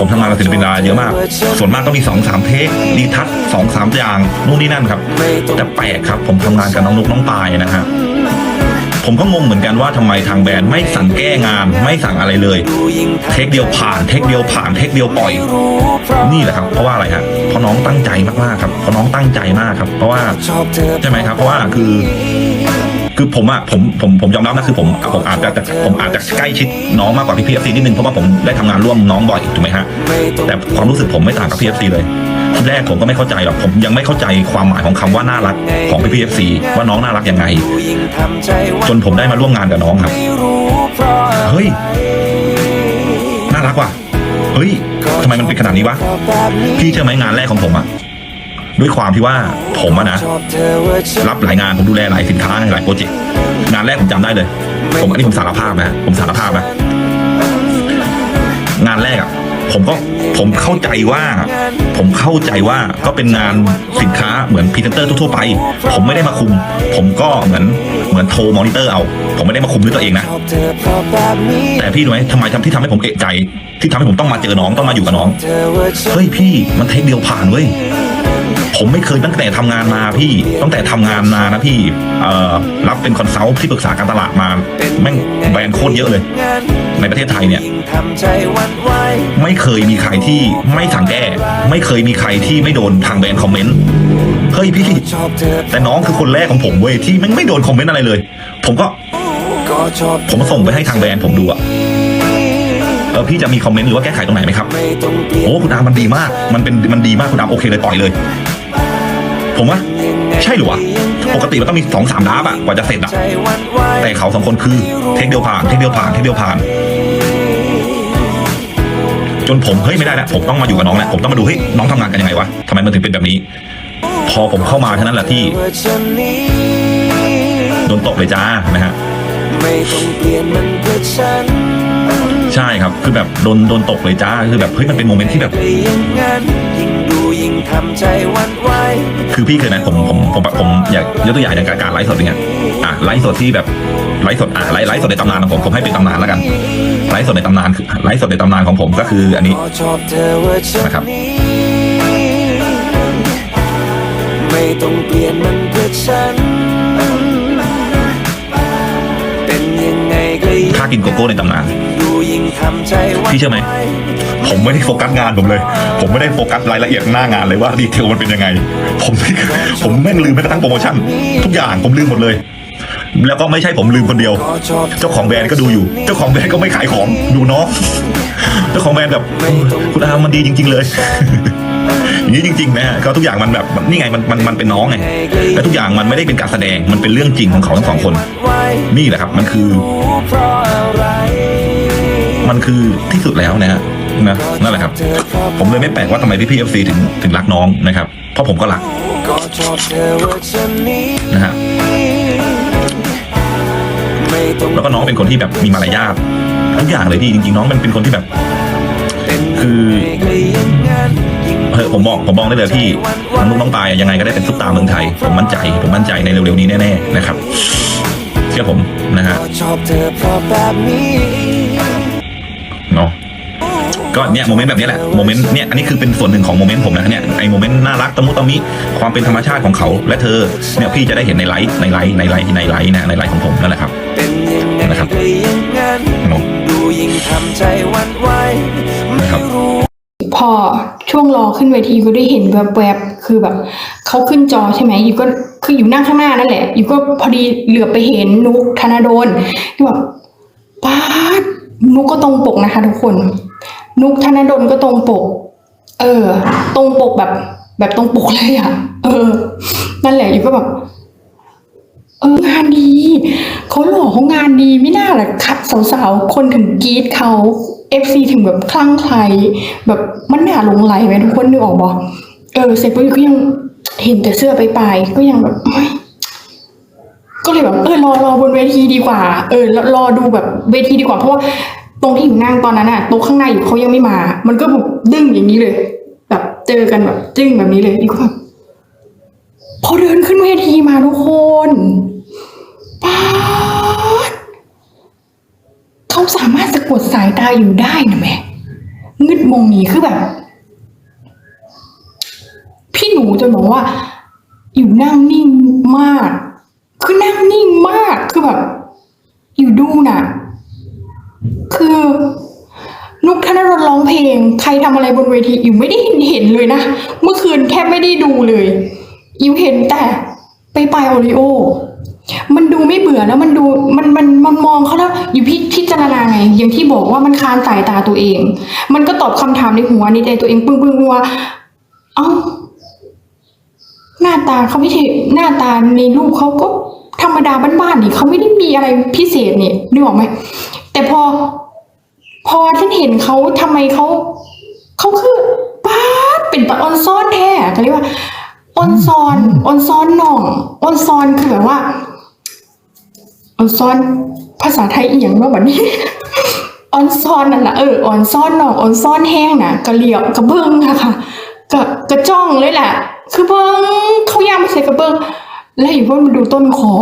ผมทำงานกับศิลปินดาราเยอะมาก ส่วนมากก็มีสองสามเทคดีทัศสองสามอย่างนู่นนี่นั่นครับแต่แปลกครับ ผมทำงานกับน้องนุกน้องปายนะฮะผมก็งงเหมือนกันว่าทำไมทางแบรนด์ไม่สั่งแก้งานไม่สั่งอะไรเลย เทคเดียวผ่านเทคเดียวผ่านเทคเดียวปล่อย นี่แหละครับ เพราะว่าอะไรฮะเพราะน้องตั้งใจมากๆครับเพราะน้องตั้งใจมากครับ เพราะว่าใช่ไหมครับ เพราะว่าคือ คือผมอะผมผมผมยอมรับนะคือผมผมอาจจะผมอาจจะใกล้ชิดน้องมากกว่าพี่พีเอฟซีนิดนึงเพราะว่าผมได้ทำงานร่วมน้องบ่อยถูกไหมฮะแต่ความรู้สึกผมไม่ต่างกับพีเอฟซีเลยทีแรกผมก็ไม่เข้าใจหรอกผมยังไม่เข้าใจความหมายของคำว่าน่ารักของพี่พีเอฟซีว่าน้องน่ารักยังไง จนผมได้มาร่วมงานกับน้องครับเฮ้ยน่ารักว่ะเฮ้ยทำไมมันเป็นขนาดนี้วะพี่เชื่อไหมงานแรกของผมอะ ด้วยความที่ว่าผมอะนะ รับหลายงานผมดูแลหลายสินค้าหลายโปรเจกต์งานแรกผมจำได้เลย ผมอันนี้ผมสารภาพนะผมสารภาพนะงานแรกอะผมก็ผมเข้าใจว่า ผมเข้าใจว่าก็เป็นงานสินค้าเหมือนพรีเซนเตอร์ทั่วๆไป ผมไม่ได้มาคุม ผมก็เหมือนเหมือนโทรมอนิเตอร์เอา ผมไม่ได้มาคุมด้วยตัวเองนะ แต่พี่รู้ไหมทำไมทำที่ทำให้ผมเอกใจ ที่ทำให้ผมต้องมาเจอน้องต้องมาอยู่กับน้อง เฮ้ยพี่มันเทคเดียวผ่านเว้ย ผมไม่เคยตั้งแต่ทำงานมาพี่ตั้งแต่ทำงานมานะพี่รับเป็นคอนซัลท์ที่ปรึกษาการตลาดมา แม่งแบรนด์โคตรเยอะเลย ในประเทศไทยเนี่ย ไม่เคยมีใครที่ไม่สั่งแก้ ไม่เคยมีใครที่ไม่โดนทางแบรนด์คอมเมนต์เฮ้ยพี่ แต่น้องคือคนแรกของผมเว้ยที่แม่งไม่โดนคอมเมนต์อะไรเลย ผมก็ผมส่งไปให้ทางแบรนด์ผมดูอะเออพี่จะมีคอมเมนต์หรือว่าแก้ไขตรงไหนไหมครับ โอ้คุณอามันดีมาก มันเป็นมันดีมากคุณอามโอเคเลยปล่อยเลย ผมว่า ใช่หรือวะ ปกติมันต้องมีสองสามดับอะกว่าจะเสร็จอะแต่เขาสองคนคือ เทคเดียวผ่านเทคเดียวผ่านเทคเดียวผ่าน จนผมเฮ้ยไม่ได้แล้วผมต้องมาอยู่กับน้องแล้วผมต้องมาดูเฮ้ยน้องทำงานกันยังไงวะทำไมมันถึงเป็นแบบนี้ พอผมเข้ามาเท่านั้นแหละที่โดนตกเลยจ้านะฮะไม่ต้องเปลี่ยนมันเพื่อฉันใช่ครับคือแบบโดนโดนตกเลยจ้าคือแบบเฮ้ยมันเป็นโมเมนต์ที่แบบ ทำใจหวันไหวคือพี่เคยนะผมผมผมผมอยากยกตัวอย่างอย่างการไลฟ์สดอย่างเงี้ยอะไลฟ์สดที่แบบไลฟ์สดอะไลฟ์ไลฟ์สดในตำนานของผมผมให้เป็นตำนานแล้วกันไลฟ์สดในตำนานคือไลฟ์สดในตำนานของผมก็คืออันนี้ก็ชอบเธอเวอร์ชันนะครับนี้ไม่ต้องเปลี่ยนมันเพื่อฉันเป็นยังไงก็ยังถ้ากินโกโก้ในตำนานดูยิ่งทำใจหวันพี่เชื่อไหม ผมไม่ได้โฟกัสงานผมเลย ผมไม่ได้โฟกัสรายละเอียดหน้างานเลยว่าดีเทลมันเป็นยังไง ผมไม่ผมแม่งลืมแม้กระทั่งโปรโมชั่น ทุกอย่างผมลืมหมดเลย แล้วก็ไม่ใช่ผมลืมคนเดียว เจ้าของแบรนด์ก็ดูอยู่ เจ้าของแบรนด์ก็ไม่ขายของดูน้องเจ้าของแบรนด์แบบคุณอามันดีจริง ๆ เลยอย่างนี้จริงๆนะฮะก็ทุกอย่างมันแบบนี่ไงมันมันมันเป็นน้องไงและทุกอย่างมันไม่ได้เป็นการแสดงมันเป็นเรื่องจริงของเขาทั้งสองคน นี่แหละครับมันคือ มันคือที่สุดแล้วนะฮะ นะนั่นแหละครับ ผมเลยไม่แปลกว่าทำไมพี่พีเอฟซีถึงถึงรักน้องนะครับ เพราะผมก็รักนะฮะแล้วก็น้องเป็นคนที่แบบมีมารยาททุกอย่างเลยพี่จริง ๆ น้องมันเป็นคนที่แบบ คือเออผมบอกผมบอกได้เลยพี่น้องนุ๊กน้องปายยังไงก็ได้เป็นซุปตาร์เมืองไทย ผมมั่นใจ ผมมั่นใจในเร็วๆนี้แน่ๆนะครับ เชื่อผมนะฮะ ก็เนี่ยโมเมนต์แบบนี้แหละโมเมนต์เนี่ยอันนี้คือเป็นส่วนหนึ่งของโมเมนต์ผมนะเนี่ยไอโมเมนต์น่ารักตะมุตะมิความเป็นธรรมชาติของเขา และเธอเนี่ยพี่จะได้เห็นในไลฟ์ในไลฟ์ในไลฟ์ในไลฟ์นะในไลฟ์ของผมนั่นแหละครับเป็นยังไงนะครับก็ยังงั้นเนาะดูยิ่งทำใจหวันไหวไม่นะครับรู้พอช่วงรอขึ้นเวทีก็ได้เห็นแวบๆคือแบบเขาขึ้นจอใช่ไหมอยู่ก็คืออยู่นั่งข้างหน้านั่นแหละอยู่ก็พอดีเหลือบไปเห็นนุกธนาโดนที่แบบป้าดนุกก็ตรงปกนะคะทุกคน นุกธนดนก็ตรงปก เออ ตรงปกแบบ แบบตรงปกเลยอะเออ นั่นแหละอยู่ก็แบบเอองานดีเขาหล่อเขางานดีไม่น่าแหละคัดสาวๆ คนถึงกรีดเขาเอฟซีถึงแบบคลั่งไคล้แบบมันน่าหลงไหลไหมทุกคนนึกออกบอเออเสร็จปุ๊บก็ยังเห็นแต่เสื้อไปปลายก็ยังแบบก็เลยแบบเออรอรอบนเวทีดีกว่า เออรอรอดูแบบเวทีดีกว่าเพราะว่า ตรงที่อยู่นั่งตอนนั้นอะโต๊ะข้างในอยู่เขายังไม่มา มันก็แบบดึงอย่างนี้เลย แบบเจอกันแบบจึ้งแบบนี้เลยอีกก็แบบพอเดินขึ้นเวทีมาทุกคนป๊าดเขาสามารถสะกดสายตาอยู่ได้นะแม่งึดมองหนีคือแบบ พี่หนูจะบอกว่า อยู่นั่งนิ่งมาก คือนั่งนิ่งมากคือแบบ อยู่ดูนะ อนุกธนดลร้องเพลง ใครทำอะไรบนเวทีอิวไม่ได้เห็นเลยนะเมื่อคืนแทบไม่ได้ดูเลย อิวเห็นแต่ไปไปโอริโอ มันดูไม่เบื่อแล้วมันดูมันมันมันมองเขาแล้วอยู่พิพิจารณาไงอย่างที่บอกว่ามันคานสายตาตัวเอง มันก็ตอบคำถามในหัวในใจตัวเองปึ้งปึ้งว่าเอ้าหน้าตาเขาไม่ใช่หน้าตาในรูปเขาก็ธรรมดาบ้านๆนี่เขาไม่ได้มีอะไรพิเศษนี่นึกออกไหมแต่พอ พอฉันเห็นเขาทำไมเขาเขาคือป้าเป็นตะออนซ่อนแท้เขาเรียกว่าออนซอนออนซอนหน่องออนซอนคือแบบว่าออนซอนภาษาไทยอียงว่าแบบนี้ออนซอนนั่นแหละเออออนซ่อนหน่องออนซ่อนแห้งนะกระเหลียวกระเบื้องอะค่ะกระกระจ้องเลยแหละ คือเบิ้งเขายามใส่กระเบื้องแล้วอยู่เพิ่งมาดูต้นคอ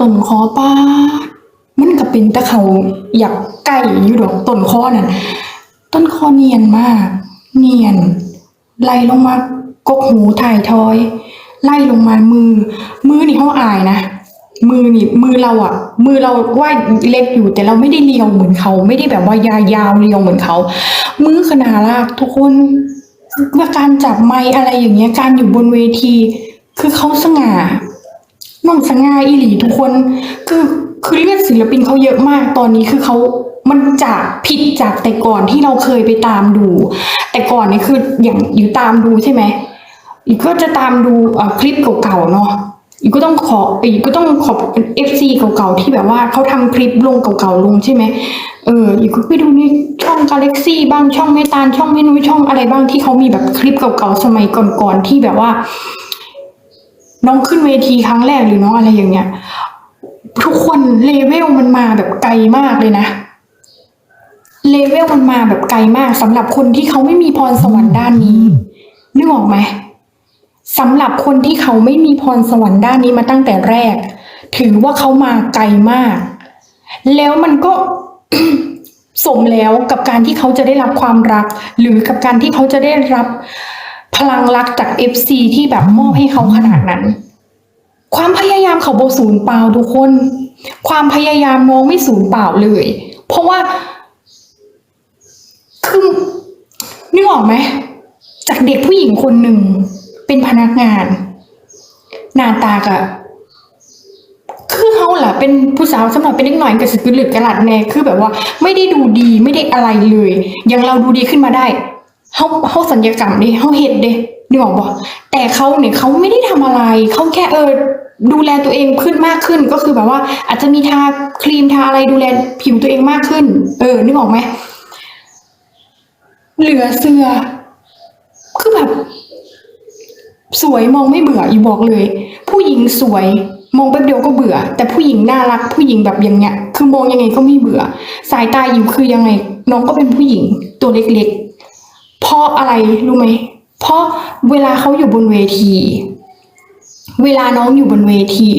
ต้นคอป้าด มันก็เป็นแต่เขาอยากไก่อยู่ดอกต้นคอนั่นต้นคอเนียนมาก เนียนไล่ลงมากกหูถ่ายทอย ไล่ลงมามือ มือนี่เขาอายนะมือนี่มือเราอะมือเราว่าเล็กอยู่แต่เราไม่ได้เรียวเหมือนเขา ไม่ได้แบบว่ายายาวเรียวเหมือนเขา มือขนาดลากทุกคนว่าการจับไม้อะไรอย่างเงี้ยการอยู่บนเวที คือเขาสง่าน้องสง่าอีหลีทุกคน คือ คือเลือดศิลปินเขาเยอะมากตอนนี้คือเขามันจากผิดจากแต่ก่อนที่เราเคยไปตามดู แต่ก่อนนี่คืออย่างอยู่ตามดูใช่ไหมอีกก็จะตามดูอ่อคลิปเก่าๆเนาะอีกก็ต้องขออีกก็ต้องขอบเอฟซีเก่าๆที่แบบว่าเขาทำคลิปลงเก่าๆลงใช่ไหมเอออีกก็ไปดูในช่องกาแล็กซี่บ้างช่องเมตาลช่องเมนุ้ยช่องอะไรบ้างที่เขามีแบบคลิปเก่าๆสมัยก่อนๆที่แบบว่าน้องขึ้นเวทีครั้งแรกหรือน้องอะไรอย่างเงี้ย ทุกคนเลเวลมันมาแบบไกลมากเลยนะเลเวลมันมาแบบไกลมากสำหรับคนที่เขาไม่มีพรสวรรค์ด้านนี้นึกออกไหมสำหรับคนที่เขาไม่มีพรสวรรค์ด้านนี้มาตั้งแต่แรก ถือว่าเขามาไกลมาก แล้วมันก็สมแล้วกับการที่เขาจะได้รับความรัก หรือกับการที่เขาจะได้รับพลังรักจาก FC ที่แบบมอบให้เขาขนาดนั้น ความพยายามเขาโบสูญเปล่าทุกคน ความพยายามน้องไม่สูญเปล่าเลย เพราะว่า คือนึกออกไหม จากเด็กผู้หญิงคนหนึ่ง เป็นพนักงาน หน้าตากะคือเขาแหละเป็นผู้สาวสำหรับเป็นเล็กหน่อยกับสกิลหรือกระลัดแน่คือแบบว่า ไม่ได้ดูดีไม่ได้อะไรเลยอย่างเราดูดีขึ้นมาได้เขาเขาสัญญกรรมดิเขาเห็นเด้นึกออกบ่แต่เขาเนี่ยเขาไม่ได้ทำอะไรเขาแค่เออ ดูแลตัวเองขึ้นมากขึ้นก็คือแบบว่า อาจจะมีทาครีมทาอะไรดูแลผิวตัวเองมากขึ้น เออนึกออกไหมเหลือเสื้อคือแบบ สวยมองไม่เบื่ออีบอกเลย ผู้หญิงสวยมองแป๊บเดียวก็เบื่อ แต่ผู้หญิงน่ารัก ผู้หญิงแบบอย่างเงี้ย คือมองยังไงก็ไม่เบื่อ สายตาอยู่คือยังไง น้องก็เป็นผู้หญิงตัวเล็กๆเพราะอะไรรู้ไหมเพราะเวลาเขาอยู่บนเวที เวลาน้องอยู่บนเวที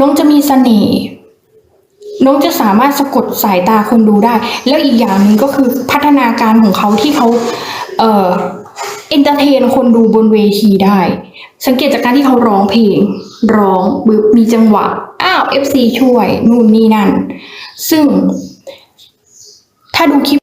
น้องจะมีเสน่ห์น้องจะสามารถสะกดสายตาคนดูได้ แล้วอีกอย่างหนึ่งก็คือพัฒนาการของเขาที่เขาเอ่อเอนเตอร์เทนคนดูบนเวทีได้ สังเกตจากการที่เขาร้องเพลง ร้องบึบมีจังหวะ อ้าว FC ช่วย นู่นนี่นั่น ซึ่ง ถ้าดูคลิป